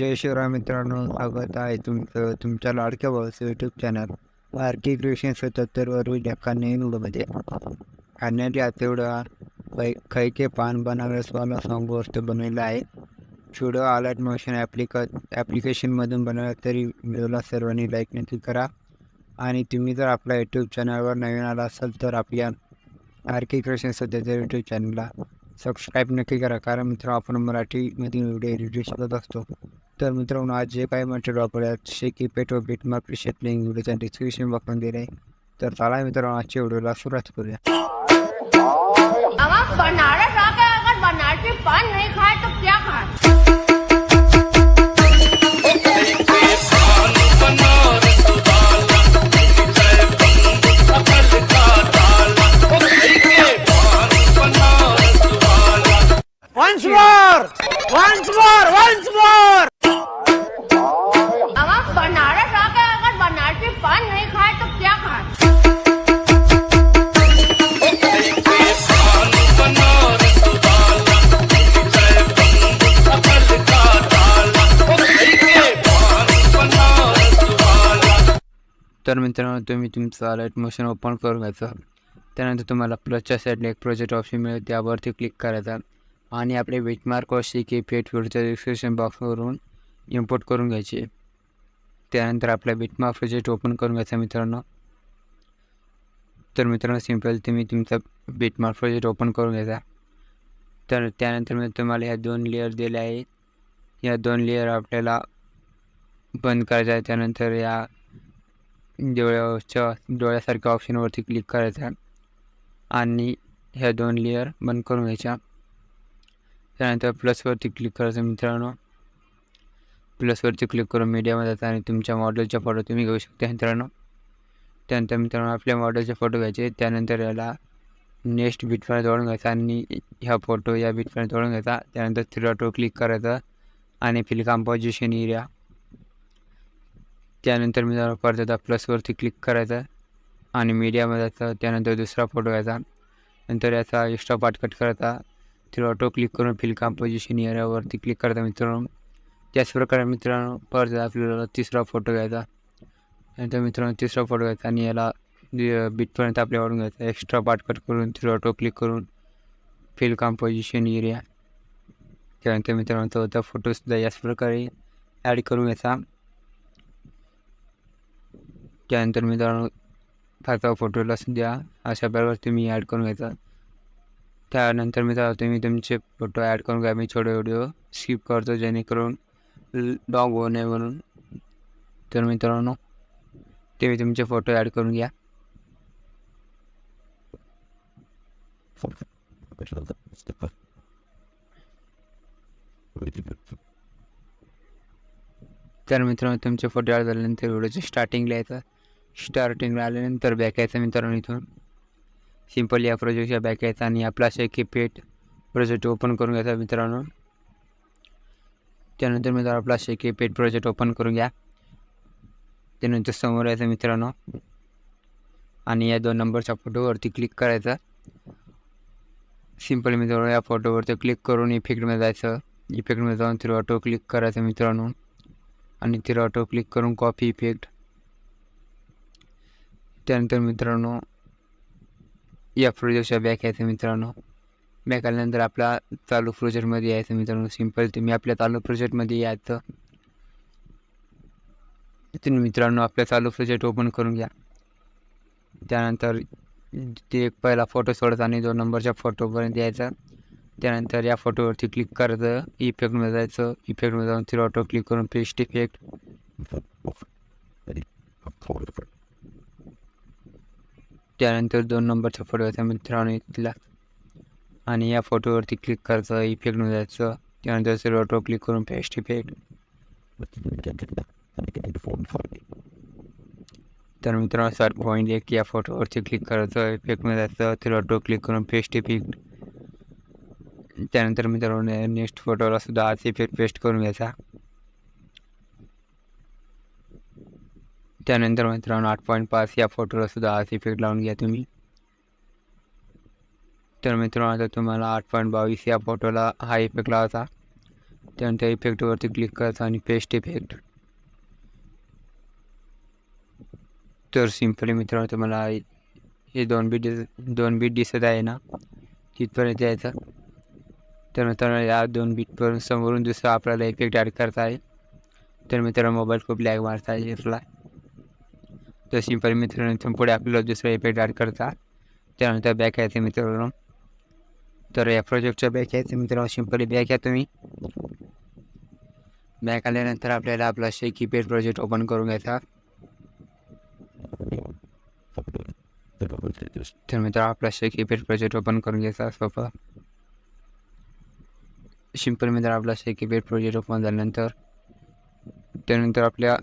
जय शिवराम मित्रांनो स्वागत आहे तुमचं तुमच्या लाडक्या भावाचं यूट्यूब चॅनल आरके क्रिएशन सत्याहत्तरवर एका नवीन व्हिडिओमध्ये खाण्याच्या आतेवडा खै कैके पान बनारसवाला सॉंग वस्तू बनवलेला आहे. व्हिडिओ अलर्ट मोशन ॲप्लिक ॲप्लिकेशनमधून बनवला तरी व्हिडिओला सर्वांनी लाईक नक्की करा. आणि तुम्ही जर आपल्या यूट्यूब चॅनलवर नवीन आला असाल तर आपल्या आरके क्रिएशन सध्याच्या यूट्यूब चॅनलला सबस्क्राईब नक्की करा. कारण मित्र आपण मराठीमधील व्हिडिओ रिव्ह्यू शकत असतो. तर मित्रांनो आज जे काही material वापरल्यात shaky pet beat mark link व्हिडिओच्या डिस्क्रिप्शन बॉक्समध्ये दिले आहे तर चला मित्रांनो आजच्या व्हिडिओला सुरुवात करूया. अब बनारस आकर अगर बनारसी पान नहीं खाए तो क्या खाए Once more! Once more! Once more! अब बनारस आकर अगर बनारसी पान नहीं खाए तो क्या खाए तर मित्रांनो तुम्ही तुमचं अलर्ट मोशन ओपन करून घ्यायचं त्यानंतर तुम्हाला प्लसच्या साईडला एक प्रोजेक्ट ऑप्शन मिळेल त्यावरती क्लिक करायचा आणि आपले बेटमार्क व शिके पेट व्हिडिओच्या डिस्क्रिप्शन बॉक्सवरून इम्पोर्ट करून घ्यायचे. त्यानंतर आपल्या बिटमार्क प्रोजेक्ट ओपन करून घ्यायचा मित्रांनो. तर मित्रांनो सिंपल तुम्ही तुमचा बिटमार्क प्रोजेक्ट ओपन करून घ्यायचा. तर त्यानंतर मी तुम्हाला ह्या दोन लेअर दिले आहेत. या दोन लेअर आपल्याला बंद करायचा आहे. त्यानंतर या डोळ्याच्या डोळ्यासारख्या ऑप्शनवरती क्लिक करायचा. आणि ह्या दोन लेअर बंद करून घ्यायच्या. त्यानंतर प्लसवरती क्लिक करायचं मित्रांनो. प्लसवरती क्लिक करून मीडियामध्ये जाता आणि तुमच्या मॉडेलचा फोटो तुम्ही घेऊ शकता मित्रांनो. त्यानंतर मित्रांनो आपल्या मॉडेलचे फोटो घ्यायचे. त्यानंतर याला नेक्स्ट बीटपर्यंत जोडून घ्यायचा आणि ह्या फोटो या बीटपर्यंत जोडून घ्यायचा. त्यानंतर थ्री ऑटो क्लिक करायचं आणि फिल कॉम्पोजिशन एरिया त्यानंतर मित्रांनो परत एकदा प्लसवरती क्लिक करायचं आणि मीडियामध्ये जायचं. त्यानंतर दुसरा फोटो घ्यायचा. नंतर याचा एक्स्ट्रा पार्ट कट करायचा. थ्री ऑटो क्लिक करून फिल कॉम्पोजिशन एरियावरती क्लिक करता मित्रांनो. त्याचप्रकारे मित्रांनो परत आपल्याला तिसरा फोटो घ्यायचा. नंतर मित्रांनो तिसरा फोटो घ्यायचा आणि याला बीटपर्यंत आपल्या वाढून घ्यायचा. एक्स्ट्रा पार्ट कट करून थ्री ऑटो क्लिक करून फिल कॉम्पोजिशन एरिया त्यानंतर मित्रांनो चौथा फोटोसुद्धा याच प्रकारे ॲड करून घ्यायचा. त्यानंतर मित्रांनो पाचवा फोटोला सुद्धा अशा प्रकारे तुम्ही ॲड करून घ्यायचा. त्यानंतर मित्रांनो तुम्ही तुमचे फोटो ॲड करून घ्या. मी छोटे व्हिडिओ स्किप करतो जेणेकरून डॉग होऊ नये म्हणून. तर मित्रांनो तुम्ही तुमचे फोटो ॲड करून घ्या. तर मित्रांनो तुमचे फोटो ॲड झाल्यानंतर व्हिडिओचे स्टार्टिंगला यायचं. स्टार्टिंगला आल्यानंतर बॅक यायचं मित्रांनो इथून. सिंपल या प्रोजेक्टच्या बॅक यायचा आणि आपला शेकी पेट प्रोजेक्ट ओपन करून घ्यायचा मित्रांनो. त्यानंतर मित्रांनो आपला शेकी पेट प्रोजेक्ट ओपन करून घ्या. त्यानंतर समोर यायचं मित्रांनो. आणि या दोन नंबरच्या फोटोवरती क्लिक करायचा. सिंपल मित्रांनो या फोटोवरती क्लिक करून इफेक्टमध्ये जायचं. इफेक्टमध्ये जाऊन थ्री ऑटो क्लिक करायचं मित्रांनो. आणि थ्री ऑटो क्लिक करून कॉपी इफेक्ट त्यानंतर मित्रांनो या प्रोजेक्टच्या बॅक यायचं मित्रांनो. बॅक आल्यानंतर आपला चालू प्रोजेक्टमध्ये यायचं मित्रांनो. सिंपल तुम्ही आपल्या चालू प्रोजेक्टमध्ये यायचं तुम्ही मित्रांनो आपल्या चालू प्रोजेक्ट ओपन करून घ्या. त्यानंतर ते एक पहिला फोटो सोडायचा आणि दोन नंबरच्या फोटोपर्यंत यायचा. त्यानंतर या फोटोवरती क्लिक करायचं. इफेक्टमध्ये जायचं. इफेक्टमध्ये जाऊन थ्री ऑटो क्लिक करून पेस्ट इफेक्ट त्यानंतर दोन नंबरचा फोटो यायचा मित्रांनो इथला. आणि या फोटोवरती क्लिक करायचं इफेक्टमध्ये जायचं त्यानंतर सर्व ऑटो क्लिक करून पेस्ट इफेक्ट तर मित्रांनो सर पॉईंट एक या फोटोवरती क्लिक करायचं इफेक्टमध्ये जायचं तर ऑटो क्लिक करून पेस्ट इफेक्ट त्यानंतर मित्रांनो नेक्स्ट फोटोला सुद्धा हाच इफेक्ट पेस्ट करून घ्यायचा. त्यानंतर मित्रांनो आठ पॉईंट पाच या फोटोला सुद्धा हाच इफेक्ट लावून घ्या तुम्ही. तर मित्रांनो आता तुम्हाला आठ पॉईंट बावीस या फोटोला हा इफेक्ट लावायचा. त्यानंतर इफेक्टवरती क्लिक करायचं आणि पेस्ट इफेक्ट तर सिम्पली मित्रांनो तुम्हाला हे दोन बीट दिस दोन बीट दिसत आहे ना तिथपर्यंत यायचं तर मित्रांनो या दोन बीटपर्यंत समोरून दुसरा आपल्याला इफेक्ट ॲड करता आहे तर मित्रांनो मोबाईल खूप लॅग मारता आहे इथला तर मित्रांनो. इथून पुढे आपल्याला दुसरा इफेक्ट ॲड करता. त्यानंतर बॅक यायचं मित्रांनो. तर या प्रोजेक्टच्या बॅक यायचं मित्रांनो. सिम्पली बॅक या तुम्ही. बॅक आल्यानंतर आपल्याला आपला शेकी पेड प्रोजेक्ट ओपन करून घ्यायचा. तर मित्र आपला शेकी पेड प्रोजेक्ट ओपन करून घ्यायचा. सोपं. सिंपल मित्र आपला शेकी पेड प्रोजेक्ट ओपन झाल्यानंतर त्यानंतर आपल्या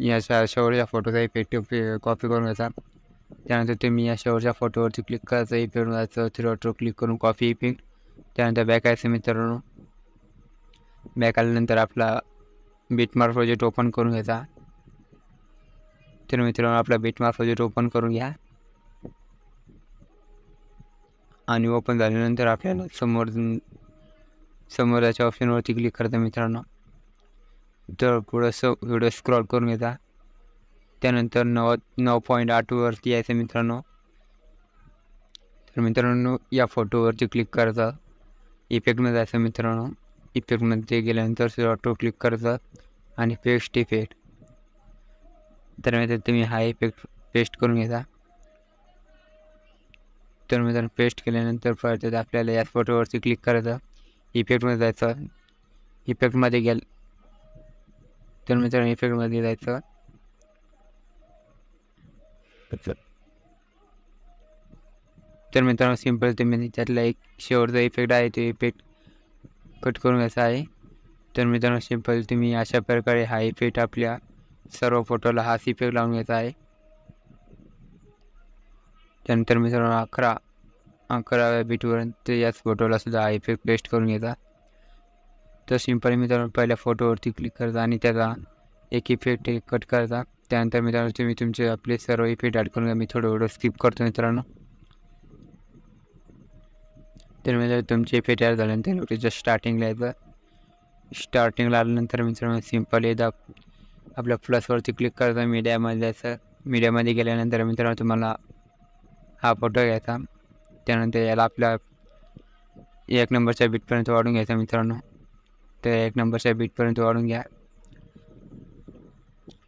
या शा शेवटच्या फोटोचा इफेक्ट कॉपी करून घ्यायचा. त्यानंतर तुम्ही या शेवटच्या फोटोवरती क्लिक करायचं इफेक्ट जायचं थ्री ऑटो क्लिक करून कॉफी इफेक्ट त्यानंतर बॅक यायचं मित्रांनो बॅक आल्यानंतर आपला बीटमार्क प्रोजेक्ट ओपन करून घ्यायचा. तर मित्रांनो आपला बीटमार्क प्रोजेक्ट ओपन करून घ्या. आणि ओपन झाल्यानंतर आपल्याला समोर समोर याच्या ऑप्शनवरती क्लिक करता मित्रांनो. तर पुढंसं व्हिडिओ स्क्रॉल करून घेता. त्यानंतर नऊ नऊ पॉईंट आठवरती यायचं मित्रांनो. तर मित्रांनो या फोटोवरती क्लिक करायचं. इफेक्टमध्ये जायचं मित्रांनो. इफेक्टमध्ये गेल्यानंतर ऑटो क्लिक करायचं आणि पेस्ट इफेक्ट तर मित्र तुम्ही हा इफेक्ट पेस्ट करून घेता. तर मित्रांनो पेस्ट केल्यानंतर परत आपल्याला या फोटोवरती क्लिक करायचं. इफेक्टमध्ये जायचं. इफेक्टमध्ये गेल तर मित्रांनो इफेक्टमध्ये जायचं. तर मित्रांनो सिंपल तुम्ही त्यातला एक शेवटचा इफेक्ट आहे तो इफेक्ट कट करून घ्यायचा आहे. तर मित्रांनो सिंपल तुम्ही अशा प्रकारे हा इफेक्ट आपल्या सर्व फोटोला हाच इफेक्ट लावून घ्यायचा आहे. त्यानंतर मित्रांनो अकरा अकराव्या बीटपर्यंत याच फोटोला सुद्धा हा इफेक्ट पेस्ट करून घ्यायचा. तर सिंपल मित्रांनो पहिल्या फोटोवरती क्लिक करता आणि त्याचा एक इफेक्ट कट करता. त्यानंतर मित्रांनो तुम्ही तुमचे आपले सर्व इफेक्ट ॲड करून मी थोडं व्हिडिओ स्किप करतो मित्रांनो. तर मित्रांनो तुमचे इफेक्ट ॲड झाल्यानंतर व्हिडिओच्या स्टार्टिंगला येतं. स्टार्टिंगला आल्यानंतर मित्रांनो सिंपल एकदा आपल्या प्लसवरती क्लिक करता मीडियामध्ये जायचं मीडियामध्ये गेल्यानंतर मित्रांनो तुम्हाला हा फोटो घ्यायचा. त्यानंतर याला आपल्या एक नंबरच्या बीटपर्यंत वाढून घ्यायचा मित्रांनो. त्या एक नंबरच्या बीटपर्यंत वाढून घ्या.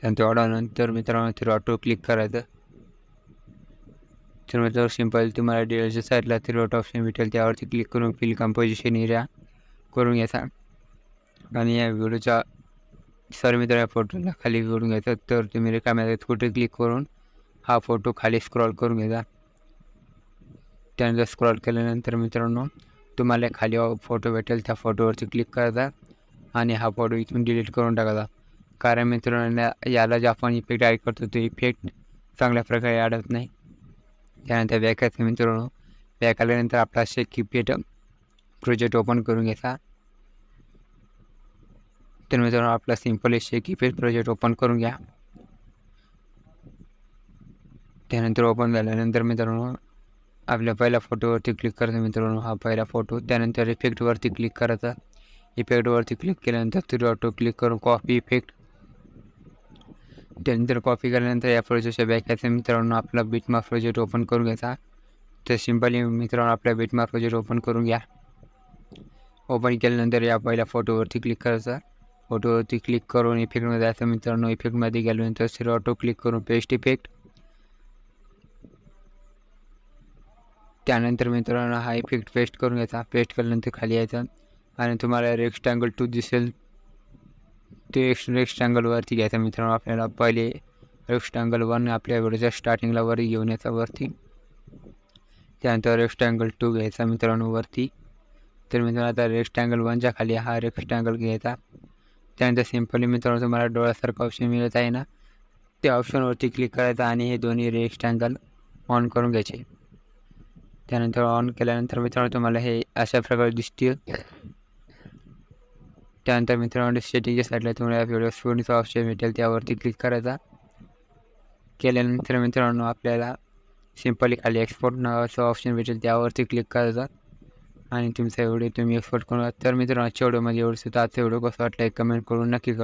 त्यानंतर वाढवल्यानंतर मित्रांनो थ्रू ऑटो क्लिक करायचं. तर मित्रांनो सिंपल तुम्हाला डिलच्या साईडला थ्रू ऑटो ऑप्शन भेटेल. त्यावरती क्लिक करून फिल कंपोजिशन एरिया करून घ्यायचा. आणि या व्हिडिओच्या सर मित्र या फोटोला खाली करून घ्यायचा. तर तुम्ही रिकाम्या कुठे क्लिक करून हा फोटो खाली स्क्रॉल करून घ्यायचा. त्यानंतर स्क्रॉल केल्यानंतर मित्रांनो तुम्हाला खाली फोटो भेटेल त्या फोटोवरती क्लिक करायचा आणि हा फोटो इथून डिलीट करून टाकायचा कारण मित्रांनो याला जे आपण इफेक्ट ॲड करतो तो इफेक्ट चांगल्या प्रकारे अडत नाही. त्यानंतर बॅकाचं मित्रांनो. बॅक आल्यानंतर आपला शेक किपेट प्रोजेक्ट ओपन करून घ्यायचा. तर मित्रांनो आपला simple shake pet project open करून घ्या. त्यानंतर ओपन झाल्यानंतर मित्रांनो आपल्या पहिल्या फोटोवरती क्लिक करायचं मित्रांनो. हा पहिला फोटो त्यानंतर इफेक्टवरती क्लिक करायचा इफेक्टवरती क्लिक केल्यानंतर थ्री ऑटो क्लिक करून कॉपी इफेक्ट त्यानंतर कॉपी केल्यानंतर या प्रोजेक्टच्या बॅक यायचं मित्रांनो आपला बीटमार्क प्रोजेक्ट ओपन करून घ्यायचा तर सिम्पली मित्रांनो आपल्या बीटमार्क प्रोजेक्ट ओपन करून घ्या. ओपन केल्यानंतर या पहिल्या फोटोवरती क्लिक करायचा फोटोवरती क्लिक करून इफेक्टमध्ये जायचं मित्रांनो इफेक्टमध्ये गेल्यानंतर थ्री ऑटो क्लिक करून पेस्ट इफेक्ट त्यानंतर मित्रांनो हा इफेक्ट पेस्ट करून घ्यायचा. पेस्ट केल्यानंतर खाली यायचा. आणि तुम्हाला रेक्स्टँगल टू दिसेल. ते रेक्स्टँगलवरती घ्यायचा मित्रांनो. आपल्याला पहिले रेक्स्टँगल वन आपल्या व्हिडिओच्या स्टार्टिंगला वर घेऊन यायचा वरती. त्यानंतर रेक्स्टँगल टू घ्यायचा मित्रांनो वरती. तर मित्रांनो आता रेक्स्टँगल वनच्या खाली हा रेक्स्टँगल घ्यायचा. त्यानंतर सिम्पली मित्रांनो तुम्हाला डोळ्यासारखं ऑप्शन मिळत आहे ना? त्या ऑप्शनवरती क्लिक करायचा आणि हे दोन्ही रेक्स्टँगल ऑन करून घ्यायचे. त्यानंतर ऑन केल्यानंतर मित्रांनो तुम्हाला हे अशा प्रकारे दिसतील. त्यानंतर मित्रांनो सेटिंगच्या साईडला तुम्हाला व्हिडिओ स्टोरीचा ऑप्शन भेटेल. त्यावरती क्लिक करायचा. केल्यानंतर मित्रांनो आपल्याला सिम्पली खाली एक्सपोर्ट नावाचं ऑप्शन भेटेल. त्यावरती क्लिक करायचा. आणि तुमचा व्हिडिओ तुम्ही एक्सपोर्ट करून तर मित्रांनो आजच्या व्हिडिओमध्ये एवढं सुद्धा आजचा व्हिडिओ कसा वाटला कमेंट करून नक्की करा